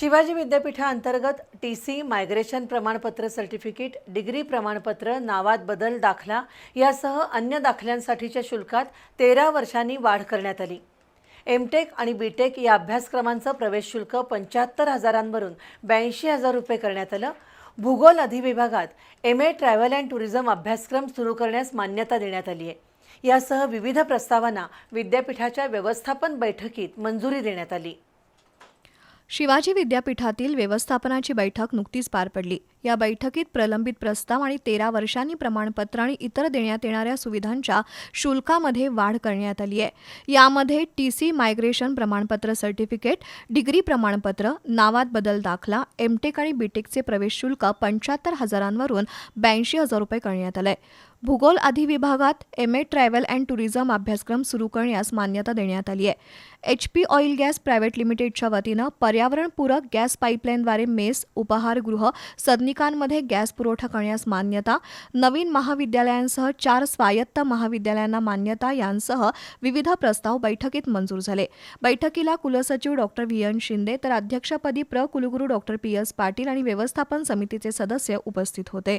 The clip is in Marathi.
शिवाजी विद्यापीठाअंतर्गत टी सी मायग्रेशन प्रमाणपत्र सर्टिफिकेट डिग्री प्रमाणपत्र नावात बदल दाखला यासह अन्य दाखल्यांसाठीच्या शुल्कात तेरा वर्षांनी वाढ करण्यात आली. एमटेक आणि बीटेक या अभ्यासक्रमांचं प्रवेश शुल्क पंच्याहत्तर हजारांवरून ब्याऐंशी हजार रुपये करण्यात आलं. भूगोल अधिविभागात M A travel and tourism अभ्यासक्रम सुरू करण्यास मान्यता देण्यात आली आहे. यासह विविध प्रस्तावांना विद्यापीठाच्या व्यवस्थापन बैठकीत मंजुरी देण्यात आली. शिवाजी विद्यापीठातील व्यवस्थापनाची बैठक नुकतीच पार पडली. या बैठकीत प्रलंबित प्रस्ताव आणि तेरा वर्षांनी प्रमाणपत्र आणि इतर देण्यात येणाऱ्या सुविधांच्या शुल्कामध्ये वाढ करण्यात आली आहे. यामध्ये टी सी मायग्रेशन प्रमाणपत्र सर्टिफिकेट डिग्री प्रमाणपत्र नावात बदल दाखला एमटेक आणि बीटेकचे प्रवेश शुल्क पंच्याहत्तर हजारांवरून ब्याऐंशी हजार रुपये करण्यात आलं आहे भूगोल अधिविभागात M A travel and tourism अभ्यासक्रम सुरू करण्यास मान्यता देण्यात आली आहे. H P oil gas private लिमिटेडच्या वतीनं पर्यावरणपूरक गॅस पाईपलाईनद्वारे मेस उपाहारगृह सदनिकांमध्ये गॅस पुरवठा करण्यास मान्यता नवीन महाविद्यालयांसह चार स्वायत्त महाविद्यालयांना मान्यता यांसह विविध प्रस्ताव बैठकीत मंजूर झाले. बैठकीला कुलसचिव डॉक्टर व्ही एन शिंदे तर अध्यक्षपदी प्र. कुलगुरू डॉक्टर पी. एस. पाटील आणि व्यवस्थापन समितीचे सदस्य उपस्थित होते.